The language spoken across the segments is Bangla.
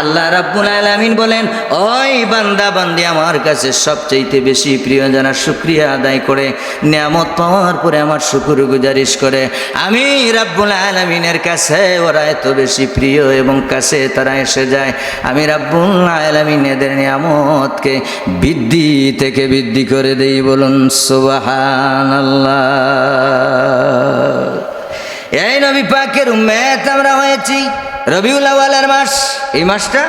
আল্লাহ রাব্বুল আলামিন বলেন, ওই বান্দা, বান্দি আমার কাছে সবচাইতে বেশি প্রিয় যারা শুক্রিয়া আদায় করে, নিয়ামত পাওয়ার পরে আমার শুকুর গুজারিশ করে। আমি রাব্বুল আলামিনের কাছে ওরা এত বেশি প্রিয় এবং কাছে তারা এসে যায়। আমি রাব্বুল আলামিন এদের নিয়ামতকে বৃদ্ধি থেকে বৃদ্ধি করে দেই বলুন সুবাহান আল্লাহ এই নবী পাকের উম্মেত আমরা হয়েছি। রবিউল আওয়ালের মাস, এই মাসটা?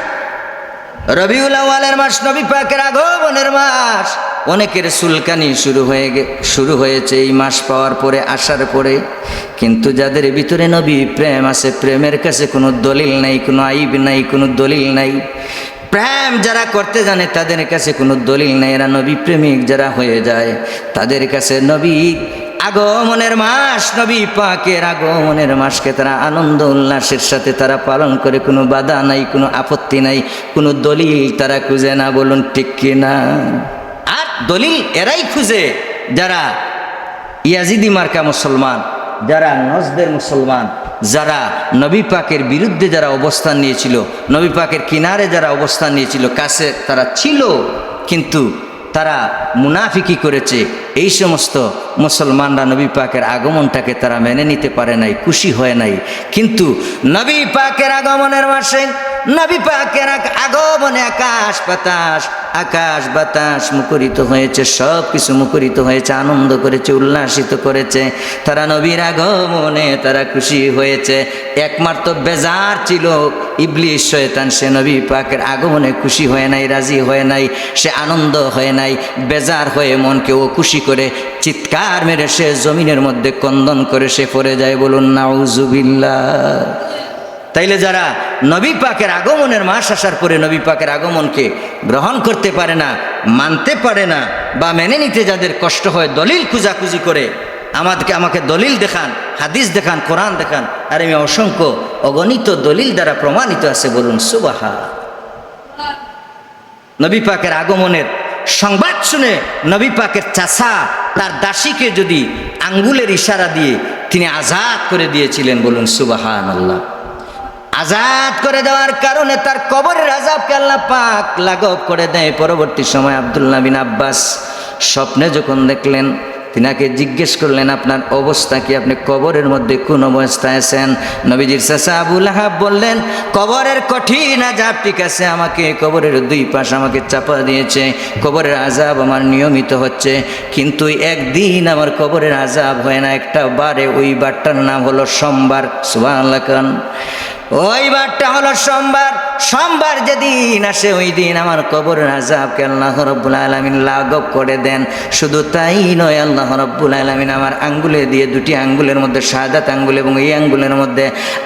রবিউল আওয়ালের মাস, নবী পাকের আগমনের মাস। অনেকের সুলকানি শুরু হয়ে গে, শুরু হয়েছে এই মাস পাওয়ার পরে, আসার পরে। কিন্তু যাদের ভিতরে নবী প্রেম আছে, প্রেমের কাছে কোনো দলিল নাই, কোনো আইব নাই, কোনো দলিল নাই। প্রেম যারা করতে জানে, তাদের কাছে কোনো দলিল নাই। এরা নবী প্রেমিক যারা হয়ে যায়, তাদের কাছে নবী আগমনের মাস, নবী পাকের আগমনের মাসকে তারা আনন্দ উল্লাসের সাথে তারা পালন করে। কোনো বাধা নাই, কোনো আপত্তি নাই, কোনো দলিল তারা খুঁজে না, বলুন ঠিক কিনা আর দলিল এরাই খুঁজে যারা ইয়াজিদি মার্কা মুসলমান, যারা নজদের মুসলমান, যারা নবী পাকের বিরুদ্ধে যারা অবস্থান নিয়েছিল, নবী পাকের কিনারে যারা অবস্থান নিয়েছিল, কাছে তারা ছিল, কিন্তু তারা মুনাফিকি করেছে। এই সমস্ত মুসলমানরা নবী পাকের আগমনটাকে তারা মেনে নিতে পারে নাই, খুশি হয় নাই। কিন্তু নবী পাকের আগমনের মাসে নবী পাকের আগ- আগমনে আকাশ বাতাস আকাশ বাতাস মুখরিত হয়েছে সব কিছু মুখরিত হয়েছে, আনন্দ করেছে, উল্লাসিত করেছে। তারা নবীর আগমনে তারা খুশি হয়েছে। একমাত্র বেজার ছিল ইবলিশ শয়তান, সে নবী পাকের আগমনে খুশি হয় নাই, রাজি হয় নাই, সে আনন্দ হয় নাই, বেজার হয়ে মনকে ও খুশি করে চিৎকার মেরে সে জমিনের মধ্যে কন্দন করে সে পড়ে যায়, বলুন, নাউজুবিল্লাহ। তাইলে যারা নবী পাকের আগমনের মাস আসার পরে নবী পাকের আগমনকে গ্রহণ করতে পারে না, মানতে পারে না বা মেনে নিতে যাদের কষ্ট হয়, দলিল খুঁজাখুঁজি করে, আমাদেরকে আমাকে দলিল দেখান, হাদিস দেখান, কোরআন দেখান, আর আমি অসংখ্য অগণিত দলিল দ্বারা প্রমাণিত আছে বলুন সুবাহা নবী পাকের আগমনের সংবাদ শুনে নবী পাকের চাষা তার দাসীকে যদি আঙ্গুলের ইশারা দিয়ে তিনি আজাদ করে দিয়েছিলেন বলুন সুবাহান আল্লাহ আজাদ করে দেওয়ার কারণে তার কবরের আজাবকে আল্লাহ পাক লাঘব করে দেয়। পরবর্তী সময় আবদুল্লাহ বিন আব্বাস স্বপ্নে যখন দেখলেন, তিনাকে জিজ্ঞেস করলেন, আপনার অবস্থা কি? আপনি কবরের মধ্যে কোন অবস্থায় আছেন? নবীজির চাষা আবুল আহাব বললেন, কবরের কঠিন আজাব ঠিক আছে, আমাকে কবরের দুই পাশ আমাকে চাপা দিয়েছে, কবরের আজাব আমার নিয়মিত হচ্ছে, কিন্তু একদিন আমার কবরের আজাব হয় না, একটা বারে ওই বারটার নাম হলো সোমবার। সুবাহ ওই বারটা হলো সোমবার। সোমবার যেদিন আসে, ওই দিন আমার কবরের আজাবকে আল্লাহ রব্বুল আলমিন লাঘব করে দেন। শুধু তাই নয়, আল্লাহ রব্বুল আলমিন আমার আঙ্গুলে দিয়ে দুটি আঙ্গুলের মধ্যে, সাদাত আঙ্গুল এবং এই আঙ্গুলের মধ্যে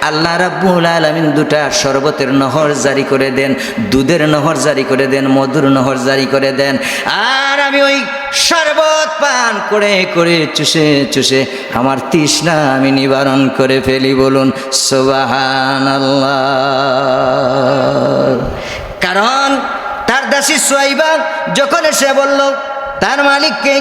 আল্লাহ রাব্বুল আলমিন দুটা শরবতের নহর জারি করে দেন, দুধের নহর জারি করে দেন, মধুর নহর জারি করে দেন। আর আমি ওই শরবত পান করে করে চুষে চুষে আমার তৃষ্ণা আমি নিবারণ করে ফেলি বলুন সোবাহান কারণ তার দাসী সোয়াইবা যখন এসে বলল তার মালিককে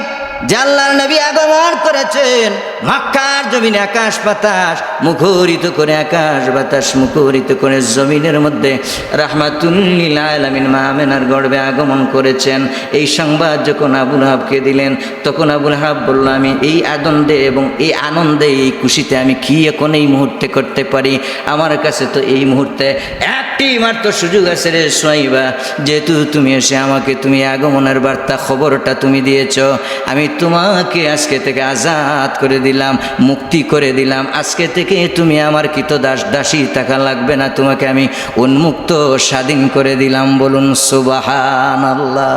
জাল্লার নবী আগমন করেছেন, মক্কার জমিনে আকাশ বাতাস, মুখরিত করে আকাশ বাতাস, মুখরিত করে জমিনের মধ্যে রাহমাতুল্লিল মাহমেনার গর্বে আগমন করেছেন। এই সংবাদ যখন আবুল হাবকে দিলেন, তখন আবুল হাব বলল, আমি এই আনন্দে এবং এই আনন্দে, এই খুশিতে আমি কি এখন এই মুহূর্তে করতে পারি? আমার কাছে তো এই মুহূর্তে একটি মাত্র সুযোগ আছে রে সোয়াইবা যেহেতু তুমি এসে আমাকে, তুমি আগমনের বার্তা, খবরটা তুমি দিয়েছ, আমি তোমাকে আজকে থেকে আজাদ করে দিলাম, মুক্তি করে দিলাম। আজকে থেকে তুমি আমার কৃত দাস দাসী টাকা লাগবে না, তোমাকে আমি উন্মুক্ত স্বাধীন করে দিলাম বলুন সুবাহান আল্লাহ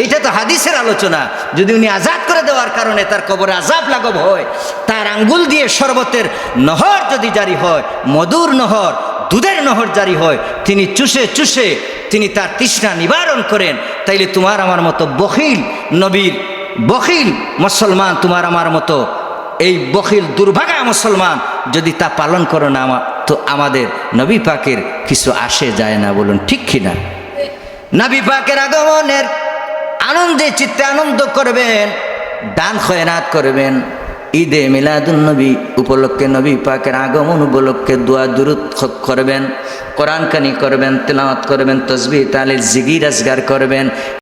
এইটা তো হাদিসের আলোচনা। যদি উনি আজাদ করে দেওয়ার কারণে তার কবরে আজাব লাঘব হয়, তার আঙ্গুল দিয়ে শরবতের নহর যদি জারি হয়, মধুর নহর, দুধের নহর জারি হয়, তিনি চুষে চুষে তিনি তার তৃষ্ণা নিবারণ করেন, তাইলে তোমার আমার মতো বখিল নবীর বখিল মুসলমান তোমার আমার মতো। এই বখিল দুর্ভাগা মুসলমান যদি তা পালন করো না তো আমাদের নবী পাকের কিছু আসে যায় না বলুন, ঠিক কিনা নবী পাকের আগমনের আনন্দে চিত্তে আনন্দ করবেন, দান খয়রাত করবেন। ঈদে মিলাদুন নবী উপলক্ষে নবী পাকের আগমন উপলক্ষে দোয়া দুরুদ করবেন, কোরআন কানি করবেন, তেলাওয়াত করবেন তসবি তালে জিগির আজগার করবেন।